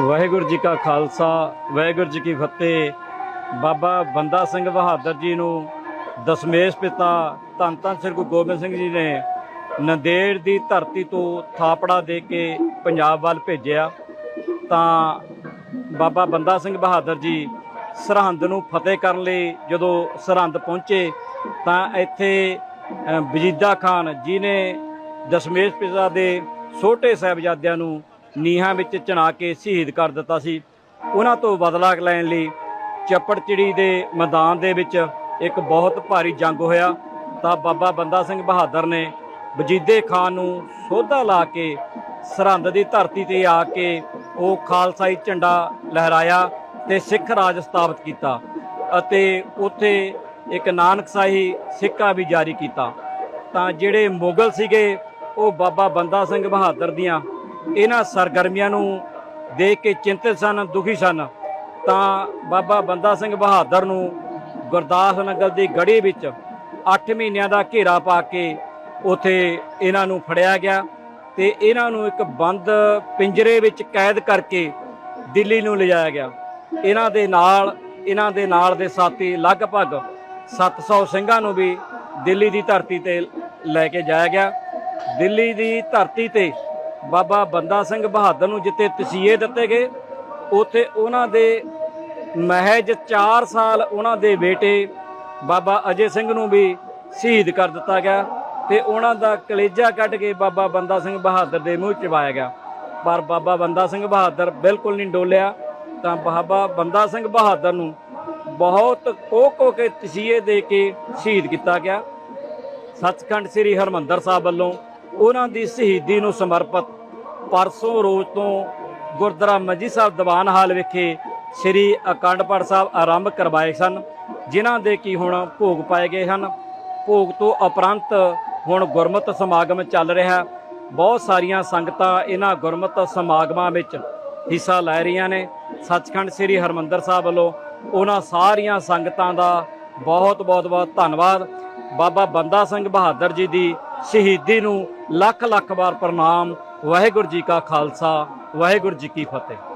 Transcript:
ਵਾਹਿਗੁਰੂ ਜੀ ਕਾ ਖਾਲਸਾ, ਵਾਹਿਗੁਰੂ ਜੀ ਕੀ ਫਤਿਹ। ਬਾਬਾ ਬੰਦਾ ਸਿੰਘ ਬਹਾਦਰ ਜੀ ਨੂੰ ਦਸ਼ਮੇਸ਼ ਪਿਤਾ ਧੰਨ ਧੰਨ ਸ੍ਰੀ ਗੁਰੂ ਗੋਬਿੰਦ ਸਿੰਘ ਜੀ ਨੇ ਨੰਦੇੜ ਦੀ ਧਰਤੀ ਤੋਂ ਥਾਪੜਾ ਦੇ ਕੇ ਪੰਜਾਬ ਵੱਲ ਭੇਜਿਆ। ਤਾਂ ਬਾਬਾ ਬੰਦਾ ਸਿੰਘ ਬਹਾਦਰ ਜੀ ਸਰਹੰਦ ਨੂੰ ਫਤਿਹ ਕਰਨ ਲਈ ਜਦੋਂ ਸਰਹੰਦ ਪਹੁੰਚੇ, ਤਾਂ ਇੱਥੇ ਵਜੀਦਾ ਖਾਨ ਜੀ ਦਸ਼ਮੇਸ਼ ਪਿਤਾ ਦੇ ਛੋਟੇ ਸਾਹਿਬਜ਼ਾਦਿਆਂ ਨੂੰ ਨੀਹਾਂ ਵਿੱਚ ਚਣਾ ਕੇ ਸ਼ਹੀਦ ਕਰ ਦਿੱਤਾ ਸੀ। ਉਹਨਾਂ ਤੋਂ ਬਦਲਾ ਲੈਣ ਲਈ ਚੱਪੜਚਿੜੀ ਦੇ ਮੈਦਾਨ ਦੇ ਵਿੱਚ ਇੱਕ ਬਹੁਤ ਭਾਰੀ ਜੰਗ ਹੋਇਆ। ਤਾਂ ਬਾਬਾ ਬੰਦਾ ਸਿੰਘ ਬਹਾਦਰ ਨੇ ਵਜੀਦੇ ਖਾਨ ਨੂੰ ਸੋਧਾ ਲਾ ਕੇ ਸਰਹੰਦ ਦੀ ਧਰਤੀ ਤੇ ਆ ਕੇ ਉਹ ਖਾਲਸਾਈ ਝੰਡਾ ਲਹਿਰਾਇਆ ਤੇ ਸਿੱਖ ਰਾਜ ਸਥਾਪਿਤ ਕੀਤਾ ਅਤੇ ਉੱਥੇ ਇੱਕ ਨਾਨਕ ਨਾਨਕਸ਼ਾਹੀ ਸਿੱਕਾ ਵੀ ਜਾਰੀ ਕੀਤਾ। ਤਾਂ ਜਿਹੜੇ ਮੁਗਲ ਸੀਗੇ, ਉਹ ਬਾਬਾ ਬੰਦਾ ਸਿੰਘ ਬਹਾਦਰ ਦੀਆਂ ਇਹਨਾਂ ਸਰਗਰਮੀਆਂ ਨੂੰ ਦੇਖ ਕੇ ਚਿੰਤਿਤ ਸਨ, ਦੁਖੀ ਸਨ। ਤਾਂ ਬਾਬਾ ਬੰਦਾ ਸਿੰਘ ਬਹਾਦਰ ਨੂੰ ਗੁਰਦਾਸ ਨਗਰ ਦੀ ਗੜੀ ਵਿੱਚ 8 ਮਹੀਨਿਆਂ ਦਾ ਘੇਰਾ ਪਾ ਕੇ ਉਥੇ ਇਹਨਾਂ ਨੂੰ ਫੜਿਆ ਗਿਆ ਤੇ ਇਹਨਾਂ ਨੂੰ ਇੱਕ ਬੰਦ ਪਿੰਜਰੇ ਵਿੱਚ ਕੈਦ ਕਰਕੇ ਦਿੱਲੀ ਨੂੰ ਲਿਜਾਇਆ ਗਿਆ। ਇਹਨਾਂ ਦੇ ਨਾਲ, ਇਹਨਾਂ ਦੇ ਨਾਲ ਦੇ ਸਾਥੀ ਲਗਭਗ 700 ਸਿੰਘਾਂ ਨੂੰ ਵੀ ਦਿੱਲੀ ਦੀ ਧਰਤੀ ਤੇ ਲੈ ਕੇ ਜਾਇਆ ਗਿਆ। ਦਿੱਲੀ ਦੀ ਧਰਤੀ ਤੇ ਬਾਬਾ ਬੰਦਾ ਸਿੰਘ ਬਹਾਦਰ ਨੂੰ ਜਿੱਥੇ ਤਸੀਹੇ ਦਿੱਤੇ ਗਏ, ਉਥੇ ਉਹਨਾਂ ਦੇ ਮਹਿਜ 4 ਸਾਲ ਉਹਨਾਂ ਦੇ ਬੇਟੇ ਬਾਬਾ ਅਜੇ ਸਿੰਘ ਨੂੰ ਵੀ ਸ਼ਹੀਦ ਕਰ ਦਿੱਤਾ ਗਿਆ ਤੇ ਉਹਨਾਂ ਦਾ ਕਲੇਜਾ ਕੱਢ ਕੇ ਬਾਬਾ ਬੰਦਾ ਸਿੰਘ ਬਹਾਦਰ ਦੇ ਮੂੰਹ ਚਵਾਇਆ ਗਿਆ। ਪਰ ਬਾਬਾ ਬੰਦਾ ਸਿੰਘ ਬਹਾਦਰ ਬਿਲਕੁਲ ਨਹੀਂ ਡੋਲਿਆ, ਤਾਂ ਬਾਬਾ ਬੰਦਾ ਸਿੰਘ ਬਹਾਦਰ ਨੂੰ ਬਹੁਤ ਕੋਹ ਕੋਹ ਕੇ ਤਸੀਹੇ ਦੇ ਕੇ ਸ਼ਹੀਦ ਕੀਤਾ ਗਿਆ। ਸੱਚਖੰਡ ਸ੍ਰੀ ਹਰਮੰਦਰ ਸਾਹਿਬ ਵੱਲੋਂ ਉਹਨਾਂ ਦੀ ਸ਼ਹੀਦੀ ਨੂੰ ਸਮਰਪਿਤ ਪਰਸੋਂ ਰੋਜ਼ ਤੋਂ ਗੁਰਦੁਆਰਾ ਮੰਜੀ ਸਾਹਿਬ ਦੀਵਾਨ ਹਾਲ ਵਿਖੇ ਸ੍ਰੀ ਅਕੰਡ ਪਾਠ ਸਾਹਿਬ ਆਰੰਭ ਕਰਵਾਏ ਸਨ, ਜਿਨ੍ਹਾਂ ਦੇ ਕੀ ਹੁਣ ਭੋਗ ਪਾਏ ਗਏ ਹਨ। ਭੋਗ ਤੋਂ ਉਪਰੰਤ ਹੁਣ ਗੁਰਮਤਿ ਸਮਾਗਮ ਚੱਲ ਰਿਹਾ ਬਹੁਤ ਸਾਰੀਆਂ ਸੰਗਤਾਂ ਇਹਨਾਂ ਗੁਰਮਤਿ ਸਮਾਗਮਾਂ ਵਿੱਚ ਹਿੱਸਾ ਲੈ ਰਹੀਆਂ ਨੇ। ਸੱਚਖੰਡ ਸ੍ਰੀ ਹਰਮੰਦਰ ਸਾਹਿਬ ਵੱਲੋਂ ਉਹਨਾਂ ਸਾਰੀਆਂ ਸੰਗਤਾਂ ਦਾ ਬਹੁਤ ਬਹੁਤ ਬਹੁਤ ਧੰਨਵਾਦ। ਬਾਬਾ ਬੰਦਾ ਸਿੰਘ ਬਹਾਦਰ ਜੀ ਦੀ ਸ਼ਹੀਦੀ ਨੂੰ ਲੱਖ ਲੱਖ ਵਾਰ ਪ੍ਰਣਾਮ ਵਾਹਿਗੁਰੂ ਜੀ ਕਾ ਖਾਲਸਾ ਵਾਹਿਗੁਰੂ ਜੀ ਕੀ ਫਤਿਹ।